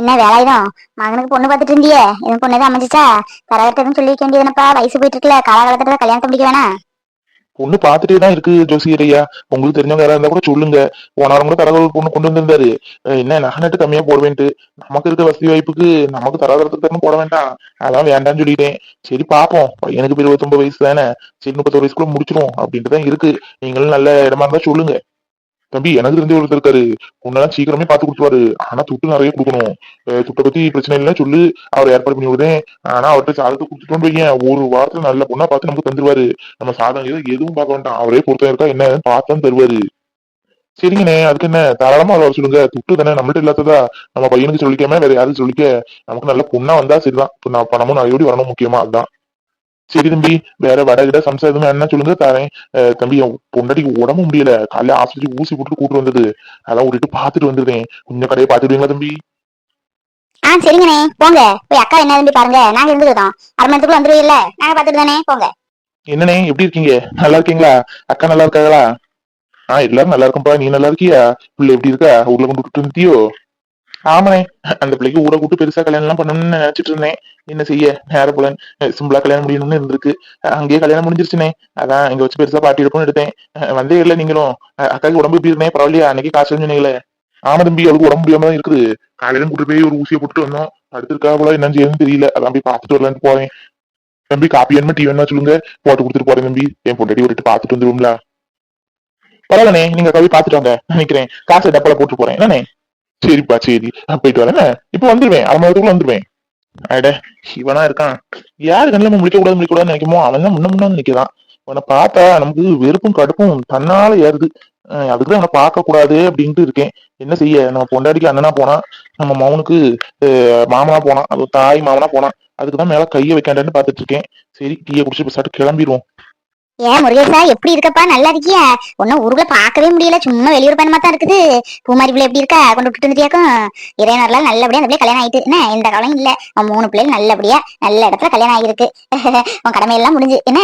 என்ன வேலைதான் மகனுக்கு பொண்ணு பார்த்துட்டு இருந்தியே. இவன் பொண்ணு எதுவும் அமைஞ்சிச்சா? தரகட்ட எதுவும் சொல்லி வைக்க வேண்டியதுனப்பா? வயசு போயிட்டு இருக்கல காலகாலத்துல கல்யாணத்தை முடிக்க வேணா பொண்ணு பாத்துட்டே தான் இருக்கு ஜோசியரையா உங்களுக்கு தெரிஞ்சவங்க யாராவது இருந்தா கூட சொல்லுங்க. போன வாரம் கூட தரகர் பொண்ணு கொண்டு வந்திருந்தாரு. என்ன நகை நட்டு கம்மியா போடுவேன்ட்டு. நமக்கு இருக்க வசதி வாய்ப்புக்கு நமக்கு தராதரத்துக்கு போட வேண்டாம். அதான் வேண்டாம்னு சொல்லிட்டேன். சரி பாப்போம் பையனுக்கு இருபத்தொன்பது வயசு தானே. சரி முப்பத்தொரு வயசுக்குள்ள முடிச்சிரும் அப்படின்ட்டு தான் இருக்கு. நீங்களும் நல்ல இடமா இருந்தா சொல்லுங்க. தம்பி எனக்கு தெரிஞ்ச ஒருத்தர் இருக்காரு. உன்னெல்லாம் சீக்கிரமே பார்த்து கொடுத்துருவாரு. ஆனா துட்டு நிறைய கொடுக்கணும். துட்டை பத்தி பிரச்சனை இல்லை சொல்லு அவர் ஏற்பாடு பண்ணி விடுறேன். ஆனா அவர்கிட்ட சாதத்தை கொடுத்துட்டோன்னு வைங்க ஒரு வாரத்துல நல்ல பொண்ணா பார்த்து நமக்கு தந்துருவாரு. நம்ம சாதம் எதுவும் எதுவும் பார்க்க வேண்டாம். அவரே பொறுத்தம் இருக்கா என்ன ஏதுன்னு தருவாரு. சரிங்கண்ணே அதுக்கு என்ன? தாராளமா வர சொல்லுங்க. துட்டு தானே நம்மள்ட்ட இல்லாததா? நம்ம பையனுக்கு சொல்லிக்காம வேற யாரும் சொல்லிக்க? நமக்கு நல்ல பொண்ணா வந்தா சரிதான். இப்ப நான் பணமும் நிறையோடி வரணும் முக்கியமா அதுதான் சரி தம்பி வேற வடகிட சம்சா எதுவும் என்ன சொல்லுங்க தரேன். தம்பி என் பொண்டாட்டிக்கு உடம்பு முடியல. காலையில ஆஸ்பத்திரி ஊசி போட்டு கூட்டு வந்தது. அதான் விட்டுட்டு பாத்துட்டு வந்துருந்தேன். கொஞ்சம் கடையை பாத்துடுவீங்களா தம்பி? ஆ சரிங்கண்ணே. போங்க. போய் அக்கா என்ன தம்பி பாருங்க. நாங்க இருந்துருக்கோம் அரை மணி நேரத்துக்குள்ள வந்துருவீல்ல? நாங்க பார்த்துட்டு தானே? போங்க. என்னண்ணே எப்படி இருக்கீங்க? நல்லா இருக்கீங்களா? அக்கா நல்லா இருக்காங்களா? ஆ எல்லாரும் நல்லா இருக்கும்பா நீ நல்லா இருக்கியா? பிள்ளை எப்படி இருக்கா? ஊர்ல கொண்டு விட்டு இருந்தியோ ஆமாண்ணே. அந்த பிள்ளைக்கு ஊரை கூட்டு பெருசா கல்யாணம் எல்லாம் பண்ணணும்னு நினைச்சிட்டு இருந்தேன். என்ன செய்ய? நேர போல சிம்பிளா கல்யாணம் முடியணும்னு இருந்திருக்கு. அங்கேயே கல்யாணம் முடிஞ்சிருச்சுனே அதான் இங்க வச்சு பெருசா பாட்டி எடுப்போம்னு எடுத்தேன். வந்தே இல்லை நீங்களும். அக்காக்கு உடம்பு எப்படி இருந்தேன் பரவாயில்லையா? அன்னைக்கு காசு சொன்னீங்களே. ஆமா தம்பி அவளுக்கு உடம்பு முடியாம தான் இருக்குது. காலையில கூட்டு போய் ஒரு ஊசியை போட்டுட்டு வந்தோம். அடுத்திருக்கா போல என்னன்னு செய்யணும்னு தெரியல. அதான் போய் பார்த்துட்டு வரலான்னு போறேன். தம்பி காப்பி வேணுமா டீ வேணுமா சொல்லுங்க. போட்டு கொடுத்துட்டு போறேன் தம்பி. என் பொண்டாடி ஒரு பார்த்துட்டு வந்துருவோம்ல. பரவாயில்லண்ணே. நீங்க கவி பார்த்துட்டு வாங்க. நினைக்கிறேன். காசு டப்பால போட்டு போறேன். என்னண்ணே? சரிப்பா சரி. நான் போயிட்டு வரேன் இப்போ வந்துருவேன். அரை மணி வந்துருவேன். அட இவனா இருக்கான். யாரு கண்ணில் முடிக்க கூடாது முடிக்க கூடாதுன்னு நினைக்குமோ? அவன் தான் முன்ன முன்ன நிக்கிறான் அவனை பார்த்தா நமக்கு வெறுப்பும் கடுப்பும் தன்னால ஏறுது. அதுக்குதான் அவனை பார்க்க கூடாது அப்படின்ட்டு இருக்கேன். என்ன செய்ய? நம்ம பொண்டாடிக்கு அண்ணனா போனா நம்ம மவனுக்கு மாமனா போனான். அது தாய் மாமனா போனான். அதுக்குதான் மேல கையை வைக்கண்டான்னு பாத்துட்டு இருக்கேன். சரி டீயை குடிச்சு பேசாட்டு கிளம்பிடுவோம். ஏன் முருகேசா எப்படி இருக்கப்பா? நல்லா இருக்கியா? ஒன்னும் ஊருக்குள்ள பார்க்கவே முடியல. சும்மா வெளியூர் பயணமா தான் இருக்குது. பூமாரி பிள்ளை எப்படி இருக்கா? கொண்டு விட்டு வந்துட்டியாக்கும். இறையனர்ல நல்லபடியா அந்த பிள்ளை கல்யாணம் ஆயிட்டு. என்ன எந்த கவலையும் இல்ல. உன் மூணு பிள்ளைகள் நல்லபடியா நல்ல இடத்துல கல்யாணம் ஆகிருக்கு உன் கடமை எல்லாம் முடிஞ்சு. என்ன?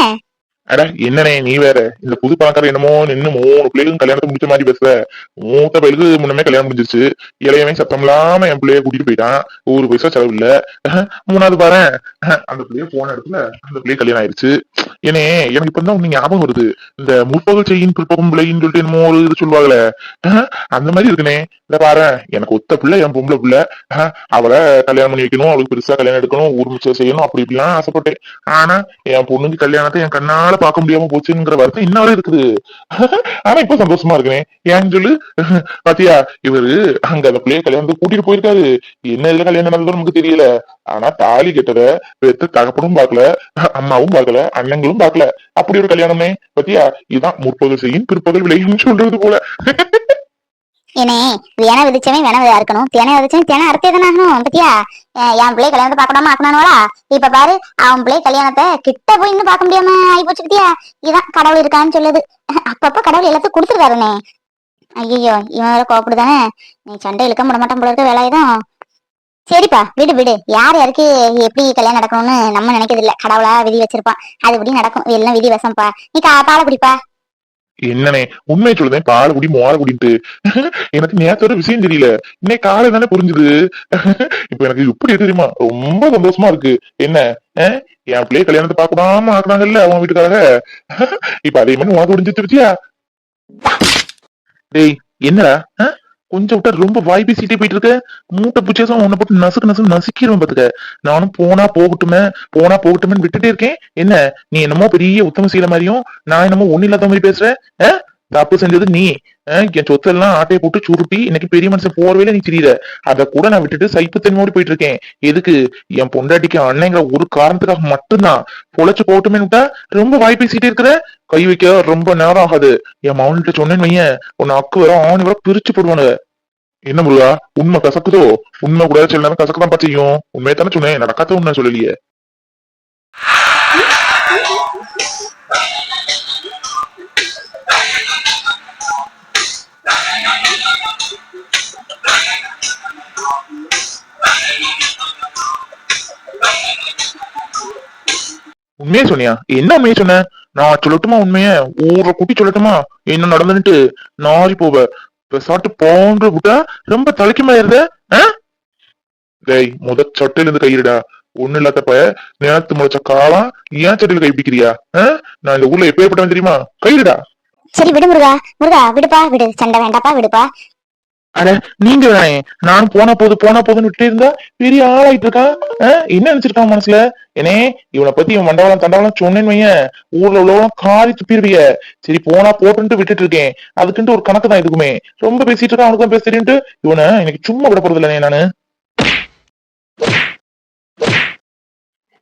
அட என்னண்ணே நீ வேற? இந்த புது பணக்கார என்னமோ நின்னு மூணு பிள்ளைகளும் கல்யாணத்தை முடிச்ச மாதிரி பேசுற. மூத்த பையலுக்கு முன்னமே கல்யாணம் முடிஞ்சிருச்சு. இளையவன் சத்தம் இல்லாம என் பிள்ளைய கூட்டிட்டு போயிட்டான். ஒரு பைசா செலவு இல்ல. மூணாவது பாரு அந்த பிள்ளைய போன இடத்துல அந்த பிள்ளைய கல்யாணம் ஆயிருச்சு. ஏனே எனக்கு இப்ப தான் ஞாபகம் வருது. இந்த முற்பகல் செய்யின் பிற்பகம் பிள்ளைன்னு சொல்லிட்டு என்னமோ ஒரு இது சொல்லுவாங்களே. அந்த மாதிரி இருக்குனே. இல்ல பாரு எனக்கு ஒத்த பிள்ளை என் பொம்பளை பிள்ளை. அவளை கல்யாணம் பண்ணி வைக்கணும். அவளுக்கு பெருசா கல்யாணம் எடுக்கணும். ஊர் மிச்சம் செய்யணும். அப்படி இப்படிலாம் ஆசைப்பட்டேன். ஆனா என் பொண்ணுக்கு கல்யாணத்தை என் கண்ணா பார்க்க முடியாம போச்சுங்கிற வருத்தம் இன்ன இருக்குது. ஆனா இப்ப சந்தோஷமா இருக்கிறேன் ஏன்னு சொல்லு? பாத்தியா இவரு அங்க அந்த பிள்ளைய கல்யாணத்துக்கு கூட்டிட்டு போயிருக்காரு. என்ன இதுல கல்யாணம் நடந்ததுன்னு நமக்கு தெரியல. ஆனா தாலி கெட்டத பெத்த தகப்பனும் பாக்கல அம்மாவும் பாக்கல அண்ணங்களும் பாக்கல அப்படி ஒரு கல்யாணமே பாத்தியா? இதான் முற்பகல் செய்யும் பிற்பகல் விளையும் சொல்றது போல. ஏனே வேண விதிச்சவன் வேணா விதா இருக்கணும் தேனை விதிச்சவன் தேனை அறுத்தே பத்தியா? என் பிள்ளை கல்யாணத்தை பார்க்கணுமா ஆக்கணும்னுவா இப்ப பாரு அவன் பிள்ளை கல்யாணத்தை கிட்ட போய் இன்னும் பார்க்க முடியாம ஆகி போச்சு பத்தியா? இதான் கடவுள் இருக்கான்னு சொல்லுது. அப்பப்ப கடவுள் எல்லாத்தையும் கொடுத்துருக்காருனே ஐயோ இவன் வேற கோப்பிடுதானே நீ சண்டை இழுக்க விட மாட்டான் போல இருக்க சரிப்பா விடு விடு. யார் யாருக்கு எப்படி கல்யாணம் நடக்கணும்னு நம்ம நினைக்கிறது இல்ல கடவுளா விதி வச்சிருப்பான். அது இப்படி நடக்கும். எல்லாம் விதி வசம்பா. நீ பாலை குடிப்பா. என்னனே உண்மையை சொல்லுதேன் பால் குடி மோர குடின்ட்டு. எனக்கு நேத்தோட விஷயம் தெரியல. இன்னைக்கு காலை தானே புரிஞ்சுது. இப்ப எனக்கு இப்படி தெரியுமா? ரொம்ப சந்தோஷமா இருக்கு. என்ன? அஹ்? என் பிள்ளைய கல்யாணத்தை பார்க்கடாம ஆக்குனாங்கல்ல அவன் வீட்டுக்காரங்க இப்ப அதே மாதிரி உனக்கு புரிஞ்சிச்சு பத்தியா டேய் என்னடா? கொஞ்சம் விட்டா ரொம்ப வாய் பேசிட்டே போயிட்டு இருக்க மூட்டை புச்சேசம் உன்னை போட்டு நசுக்கு நசுக்கு நசுக்கிடுவேன் பாத்துக்க. நானும் போனா போகட்டுமே போனா போகட்டுமேன்னு விட்டுட்டே இருக்கேன். என்ன நீ என்னமோ பெரிய உத்தம செய்யற மாதிரியும் நான் என்னமோ ஒண்ணு இல்லாத மாதிரி பேசுறேன் தப்பு செஞ்சது நீ. அஹ்? என் சொத்தெல்லாம் ஆட்டையை போட்டு சுருட்டி இன்னைக்கு பெரிய மனுஷன் போறவேல நீ தெரியல அதை கூட நான் விட்டுட்டு சைப்புத்தன்மையோடு போயிட்டு இருக்கேன் எதுக்கு? என் பொண்டாட்டிக்கு அண்ணங்கிற ஒரு காரணத்துக்காக மட்டும்தான். பொழைச்சு போட்டுமே விட்டா ரொம்ப வாய் பேசிட்டே இருக்கிற? கை வைக்க ரொம்ப நேரம் ஆகாது. என் மவுன்கிட்ட சொன்னேன்னு வையன். உன்னை அக்கு வர ஆணி வர பிரிச்சு போடுவானுங்க. என்ன முருகா? உண்மை கசக்குதோ? உண்மை கூட சில நேரம் கசக்கதான் பச்சையும் உண்மையை தானே சொன்னேன். நடக்காத உண்மை சொல்லலையே. உண்மையே சொன்னியா? என்ன உண்மையை சொன்ன? நான் சொல்லட்டுமா உண்மைய? ஊரை கூட்டி சொல்லட்டுமா? என்ன நடந்துட்டு நாரி போவ. சாப்பிட்டு போன்ற விட்டா ரொம்ப தலைக்கு மேல டேய் முத சொட்டில இருந்து கையிடா ஒண்ணு இல்லாதப்ப நேரத்து முளைச்ச காலம் ஏன் சட்டையில கை பிடிக்கிறியா? நான் இந்த ஊர்ல எப்பேற்பட்டவன் தெரியுமா? கையிடா சரி விடு முருகா. முருகா விடுப்பா விடு. சண்டை வேண்டாப்பா விடுப்பா. அட நீங்க தானே? நான் போன போது போன போதுன்னு விட்டு இருந்தா பெரிய ஆளாயிட்டு இருக்கான் என்ன நினைச்சிருக்கான் மனசுல? ஏனே இவனை பத்தி இவன் மண்டவளம் தண்டவளம் சொன்னேன்னு வையன். ஊர்ல உள்ளவங்க காரி துப்பிடுவிய. சரி போனா போட்டுன்ட்டு விட்டுட்டு இருக்கேன். அதுக்குன்ட்டு ஒரு கணக்கு தான் இதுக்குமே ரொம்ப பேசிட்டு இருக்கான் அவனுக்கும் பேச தெரியுன்ட்டு இவனை எனக்கு சும்மா விட போறது இல்லையே நானு.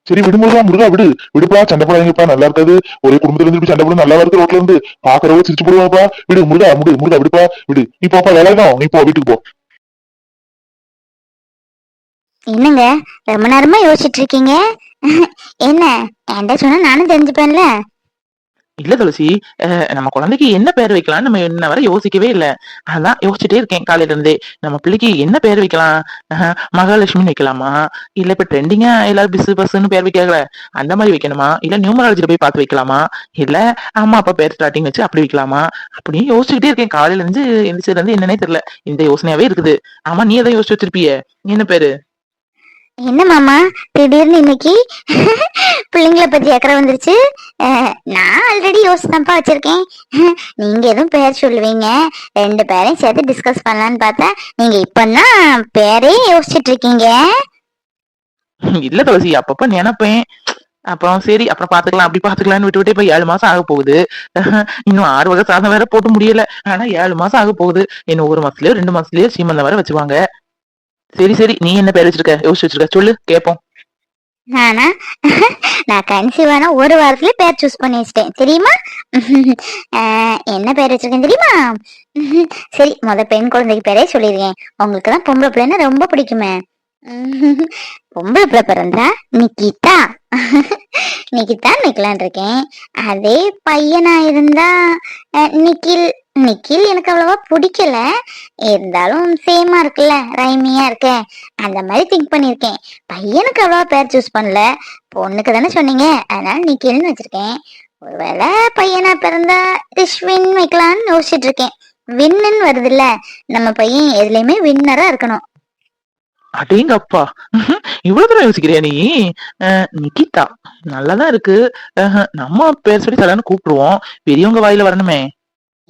சரி விடு முருகா முருகா விடு. விடுப்பா சண்டை போடாதீங்கப்பா நல்லா இருக்காது. ஒரே குடும்பத்துல இருந்து இப்படி சண்டை போடும் நல்லா இருக்கு ரோட்ல இருந்து. பாக்குறவங்க சிரிச்சு போடுவாப்பா விடு முருகா முடு முருகா விடுப்பா. விடு. நீ போப்பா வேலைதான் நீ போ வீட்டுக்கு போ. என்னங்க ரொம்ப நேரமா யோசிச்சுட்டு இருக்கீங்க? என்ன என்கிட்ட சொன்னா நானும் தெரிஞ்சுப்பேன்ல? இல்ல துளசி நம்ம குழந்தைக்கு என்ன பேர் வைக்கலாம் நம்ம என்ன வரை யோசிக்கவே இல்ல. அதான் யோசிச்சுட்டே இருக்கேன் காலையில இருந்தே. நம்ம பிள்ளைக்கு என்ன பேர் வைக்கலாம்? அஹ் மகாலட்சுமின்னு வைக்கலாமா? இல்ல இப்ப ட்ரெண்டிங்கா எல்லாரும் பிசு பஸ்ன்னு பேர் வைக்கிறாங்களே அந்த மாதிரி வைக்கணுமா? இல்ல நியூமராலஜில போய் பார்த்து வைக்கலாமா? இல்ல அம்மா அப்பா பேர் ஸ்டார்டிங் வச்சு அப்படி வைக்கலாமா? அப்படின்னு யோசிச்சுக்கிட்டே இருக்கேன். காலையில இருந்து எந்திரிச்சதுல இருந்து என்னன்னே தெரியல. இந்த யோசனையாவே இருக்குது. ஆமா நீ எதை யோசிச்சு வச்சிருப்பிய? என்ன பேரு? என்ன மாமா? திடீர்னு இன்னைக்கு பிள்ளைங்கள பத்தி அக்கறை வந்துருச்சு. நான் ஆல்ரெடி யோசித்தப்பா வச்சிருக்கேன். நீங்க எதுவும் பேர் சொல்லுவீங்க. ரெண்டு பேரையும் சேர்த்து டிஸ்கஸ் பண்ணலான்னு பார்த்தா நீங்க இப்பதான் பேரே யோசிச்சுட்டு இருக்கீங்க இல்ல துளசி அப்பப்ப நினைப்பேன். அப்புறம் சரி அப்புறம் பாத்துக்கலாம் அப்படி பாத்துக்கலாம்னு விட்டு விட்டு இப்ப ஏழு மாசம் ஆக போகுது. இன்னும் ஆறு வகை சாதம் வேற போட்டு முடியல. ஆனா ஏழு மாசம் ஆக போகுது. இன்னும் ஒரு மாசத்துலயோ ரெண்டு மாசத்துலயோ சீமந்தம் வேற வச்சுவாங்க சரி சரி. நீ என்ன பேர் வச்சிருக்க? யோசிச்சு வச்சிருக்க. சொல்லு கேப்போம். நானா? நான் கன்சீவ் ஆன ஒரு வாரத்துல பேர் சூஸ் பண்ணி வச்சிட்டேன். தெரியுமா? என்ன பேர் வச்சிருக்கேன் தெரியுமா? சரி முத பெண் குழந்தைக்கு பேரே சொல்லிருக்கேன். உங்களுக்கு தான் பொம்பளை பிள்ளைன்னா ரொம்ப பிடிக்குமே. பொம்பளை பிள்ளை பிறந்தா நிக்கிதா நிக்கிதா நிக்கலான் இருக்கேன். அதே பையனா இருந்தா நிக்கில் நிக்கில் எனக்கு அவ்வளவா பிடிக்கல. இருந்தாலும் சேமா இருக்குல்ல ரைமியா இருக்க அந்த மாதிரி திங்க் பண்ணிருக்கேன் பையனுக்கு அவ்வளவா பேர் சூஸ் பண்ணல. பொண்ணுக்கு தானே சொன்னீங்க. அதனால நிக்கில்னு வச்சிருக்கேன். ஒருவேளை பையனா பிறந்தா ரிஷ்வின் வைக்கலாம்னு யோசிச்சுட்டு இருக்கேன் வின்னு வருதுல்ல. நம்ம பையன் எதுலயுமே வின்னரா இருக்கணும். அடேங்க அப்பா இவ்வளவு தூரம் யோசிக்கிறியா நீ? நிக்கிதா. நல்லாதான் இருக்கு. நம்ம பேர் சொல்லி தரலான்னு கூப்பிடுவோம். பெரியவங்க வாயில வரணுமே.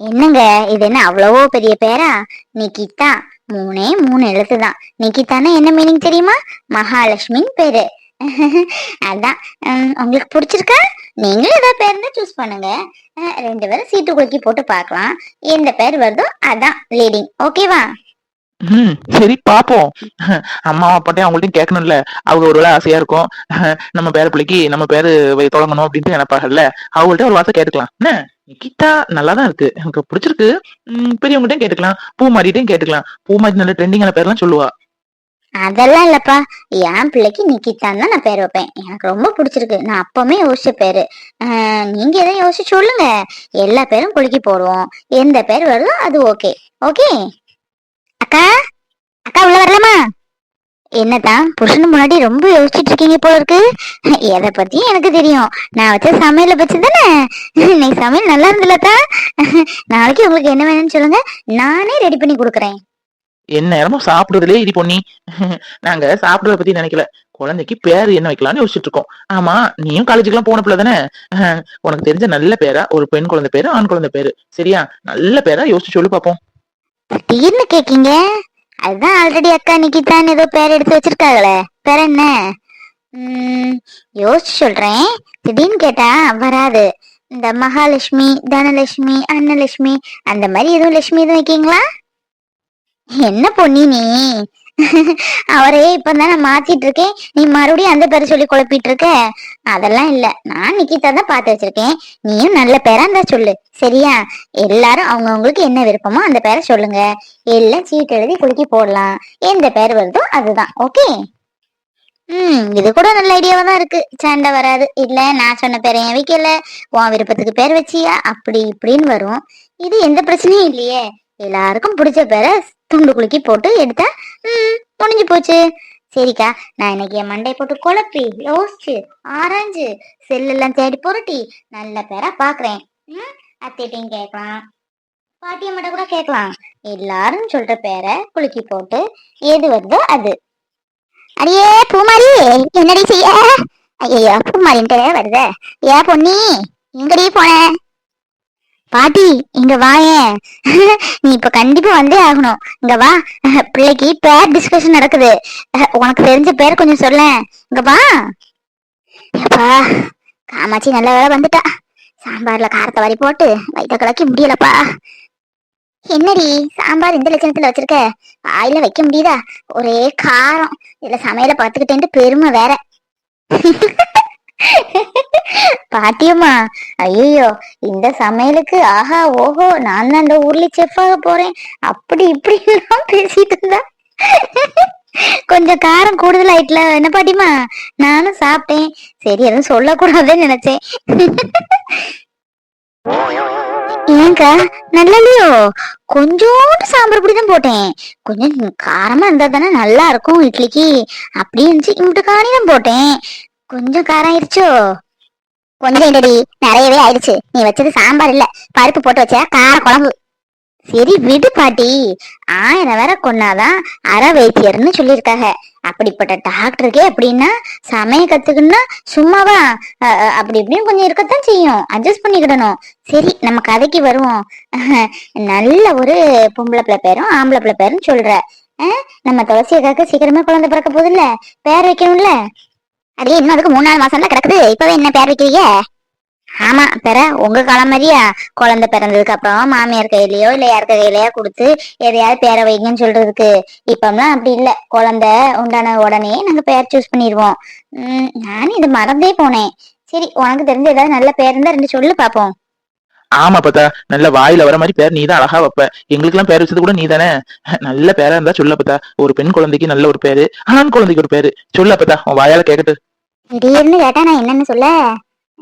என்னங்க? இது என்ன அவ்வளவோ பெரிய பேரா? நிக்கிதா மூணே மூணு எழுத்து தான் நிக்கிதானா என்ன மீனிங் தெரியுமா? மகாலட்சுமின் பேரு. அதான். உங்களுக்கு பிடிச்சிருக்கா? நீங்களும் ஏதாவது பேர் இருந்தால் சூஸ் பண்ணுங்க. ரெண்டு பேரும் சீட்டு குலுக்கி போட்டு பார்க்கலாம். எந்த பேர் வருதோ அதான் லீடிங் ஓகேவா ம் சரி பாப்போம். அம்மா அப்பாட்டையும் அவங்கள்ட்டையும் கேட்கணும்ல. அவங்க ஒரு வேலை ஆசையா இருக்கும். நம்ம பேர பிள்ளைக்கு நம்ம பேரு தொடங்கணும் அப்படின்ட்டு நினைப்பாங்கல்ல. அவங்கள்ட்ட ஒரு வார்த்தை கேட்டுக்கலாம். என்ன? நிக்கிதா நல்லாதான் இருக்கு. எனக்கு பிடிச்சிருக்கு. பெரியவங்கள்ட்டையும் கேட்டுக்கலாம். பூ மாறிட்டையும் கேட்டுக்கலாம். பூ மாறி நல்ல ட்ரெண்டிங்கான பேர்லாம் சொல்லுவா. அதெல்லாம் இல்லப்பா. என் பிள்ளைக்கு நிக்கித்தான் தான் நான் பேர் வைப்பேன். எனக்கு ரொம்ப பிடிச்சிருக்கு. நான் அப்பவுமே யோசிச்ச பேரு. நீங்க எதை யோசிச்சு சொல்லுங்க. எல்லா பேரும் குலுக்கி போடுவோம். எந்த பேர் வருதோ அது ஓகே. ஓகே? அக்கா? அக்கா உள்ள வரலாமா? என்னதான் புருஷனு முன்னாடி ரொம்ப யோசிச்சுட்டு இருக்கீங்க போல இருக்கு எதை பத்தியும் எனக்கு தெரியும். நான் வச்ச சமையல பத்தி தானே இன்னைக்கு சமையல் நல்லா இருந்துலக்கா நாளைக்கு உங்களுக்கு என்ன வேணும்னு சொல்லுங்க. நானே ரெடி பண்ணி கொடுக்குறேன். என்ன நேரமும் சாப்பிடுறதுலே இடி பொண்ணி நாங்க சாப்பிடுறத பத்தி நினைக்கல. குழந்தைக்கு பேர் என்ன வைக்கலாம்னு யோசிச்சுட்டு இருக்கோம் ஆமா நீயும் காலேஜுக்குலாம் போன பிள்ளை தானே உனக்கு தெரிஞ்ச நல்ல பேரா ஒரு பெண் குழந்தை பேரு ஆண் குழந்தை பேரு. சரியா? நல்ல பேரா யோசிச்சு சொல்லு பாப்போம். திடீர்னு கேக்கீங்க? அதுதான் ஆல்ரெடி அக்கா நிக்கிதான் ஏதோ பேர் எடுத்து வச்சிருக்காங்களே. பேர் என்ன? உம் யோசிச்சு சொல்றேன். திடீர்னு கேட்டா வராது. இந்த மகாலட்சுமி தனலட்சுமி அன்னலட்சுமி அந்த மாதிரி எதுவும் லட்சுமி எதுவும் வைக்கீங்களா என்ன பொன்னி நீ? அவரே இப்பதான் நான் மாத்திட்டு இருக்கேன் நீ மறுபடியும் அந்த பேரை சொல்லி குழப்பிட்டு இருக்க அதெல்லாம் இல்ல. நான் நிக்கிதா தான் பார்த்து வச்சிருக்கேன். நீயும் நல்ல பேரா இருந்தா சொல்லு. சரியா? எல்லாரும் அவங்கவங்களுக்கு என்ன விருப்பமோ அந்த பேரை சொல்லுங்க. எல்லாம் சீட்டு எழுதி குலுக்கி போடலாம். எந்த பேர் வருதோ அதுதான். ஓகே? ம் இது கூட நல்ல ஐடியாவா தான் இருக்கு. சண்டை வராது. இல்ல நான் சொன்ன பேரை ஏன் வைக்கல உன் விருப்பத்துக்கு பேர் வச்சியா? அப்படி இப்படின்னு வரும். இது எந்த பிரச்சனையும் இல்லையே. எல்லாருக்கும் பிடிச்ச பேரை துண்டு குலுக்கி போட்டு எடுத்தா ம் முடிஞ்சு போச்சு. சரிக்கா நான் இன்னைக்கு என் மண்டை போட்டு குழப்பி யோசிச்சு ஆராய்ஞ்சு செல்லெல்லாம் தேடி புரட்டி நல்ல பேரா பாக்குறேன். ம் அத்திட்டையும் கேட்கலாம். பாட்டியம்மாட்ட கூட கேட்கலாம். எல்லாரும் சொல்ற பேரை குலுக்கி போட்டு எது வருதோ அது. அடியே பூமாரி என்னடி செய்ய? ஐயோ பூமாரின்ட்டு வருதே? ஏ பொன்னி எங்கடி போனேன் பாட்டி இங்க வாயே. நீ இப்ப கண்டிப்பா வந்தே ஆகணும். இங்க வா. பிள்ளைக்கு பேர் டிஸ்கஷன் நடக்குது. உனக்கு தெரிஞ்ச பேர் கொஞ்சம் சொல்லேன். இங்க வா. எப்பா காமாட்சி நல்ல வேலை வந்துட்டா. சாம்பார்ல காரத்தை வரி போட்டு வயிற்ற கலக்கி முடியலப்பா. என்னடி சாம்பார் இந்த லட்சணத்துல வச்சிருக்க? வாயில வைக்க முடியுதா? ஒரே காரம். இதுல சமையல பாத்துக்கிட்டேன்ட்டு பெருமை வேற. பாட்டியம்மா ஐயோ இந்த சமையலுக்கு ஆஹா ஓஹோ நான் தான் இந்த ஊர்ல செஃப்பாக போறேன். அப்படி இப்படி எல்லாம் பேசிட்டு இருந்தா. கொஞ்சம் காரம் கூடுதல் ஆயிட்டுல என்ன பாட்டிமா நானும் சாப்பிட்டேன். சரி எதுவும் சொல்லக்கூடாதுன்னு நினைச்சேன். ஏங்கா நல்லலையோ கொஞ்சோண்டு சாம்பார் பொடி தான் போட்டேன். கொஞ்சம் காரமா இருந்தா தானே நல்லா இருக்கும் இட்லிக்கு. அப்படி இருந்துச்சு இங்கிட்டு காணி தான் போட்டேன். கொஞ்சம் காரம் ஆயிடுச்சோ கொஞ்சம் இல்லடி நிறையவே ஆயிடுச்சு நீ வச்சது சாம்பார் இல்ல. பருப்பு போட்டு வச்ச கார குழம்பு. சரி விடு பாட்டி. ஆயிரம் வேற கொன்னாதான் அற வைத்தியர்னு சொல்லியிருக்காங்க. அப்படிப்பட்ட டாக்டருக்கே அப்படின்னா சமைய கத்துக்கணும்னா சும்மாவா அஹ் அப்படி இப்படியும் கொஞ்சம் இருக்கத்தான் செய்யும். அட்ஜஸ்ட் பண்ணிக்கிடணும். சரி நம்ம கதைக்கு வருவோம். நல்ல ஒரு பொம்பளை பிள்ளை பேரும் ஆம்பளை பிள்ளை பேரும் சொல்ற. அஹ் நம்ம துளசி அக்காக்கு சீக்கிரமே குழந்தை பிறக்க போகுதுல்ல? பேர் வைக்கணும்ல? அடே இன்னும் அதுக்கு மூணு நாலு மாசம் தான் கிடக்குது. இப்பவே என்ன பேர் வைக்கிறீங்க? ஆமா பெற உங்க காலம் மாதிரியா? குழந்தை பிறந்ததுக்கு அப்புறம் மாமியார் கையிலயோ இல்ல யார் கையிலயோ கொடுத்து எதையாவது பேரை வைங்கன்னு சொல்றதுக்கு. இப்பம்லாம் அப்படி இல்ல. குழந்தை உண்டான உடனே நாங்க பேர் சூஸ் பண்ணிடுவோம். உம் நானும் இது மறந்தே போனேன். சரி உனக்கு தெரிஞ்ச ஏதாவது நல்ல பேர் இருந்தா ரெண்டு சொல்லு பாப்போம். ஆமா பார்த்தா நல்ல வாயில வர மாதிரி பேர் நீ தான் அழகா வைப்ப. எங்களுக்கு எல்லாம் பேர் வச்சது கூட நீ தானே நல்ல பேரா இருந்தா சொல்ல பார்த்தா ஒரு பெண் குழந்தைக்கு நல்ல ஒரு பேரு ஆண் குழந்தைக்கு ஒரு பேரு. சொல்ல பார்த்தா உன் வாயால கேக்கட்டு திடீர்னு கேட்டா நான் என்னன்னு சொல்ல?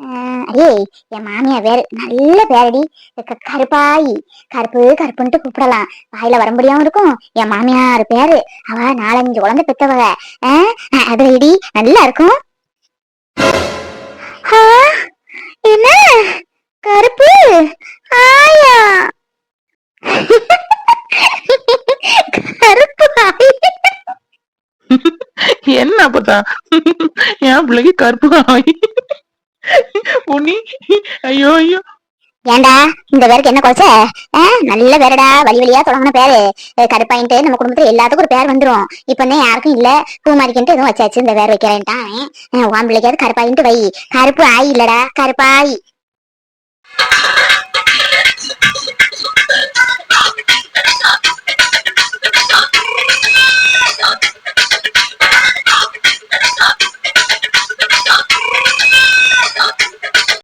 ஆஹ் ஏய் என் மாமியார் வேற நல்ல பேரடி. க- கருப்பாயி. கருப்பு கருப்புன்ட்டு கூப்பிடலாம். வாயில வரும்படியாவும் இருக்கும். என் மாமியார் பேரு. அவ நாலஞ்சு குழந்தை பெத்தவக ஆஹ் அது இடி நல்லா இருக்கும். என்ன? கருப்பு? ஆயா? பார்த்தா? என் பிள்ளைக்கு கருப்பு ஆகி உன்னி ஐயோ ஐயோ. ஏன்டா இந்த பேருக்கு என்ன குறைச்ச? நல்ல பேருடா வழி வழியா தொடங்கின பேரு. கருப்பாயின்ட்டு நம்ம குடும்பத்துல எல்லாத்துக்கும் ஒரு பேர் வந்துரும். இப்ப தான் யாருக்கும் இல்ல. பூமாரிக்கிட்டு எதுவும் வச்சாச்சு இந்த பேர் வைக்கிறேன்ட்டான். உன் பிள்ளைக்காவது கருப்பாயின்ட்டு வை. கருப்பு ஆயி இல்லடா கருப்பாயி.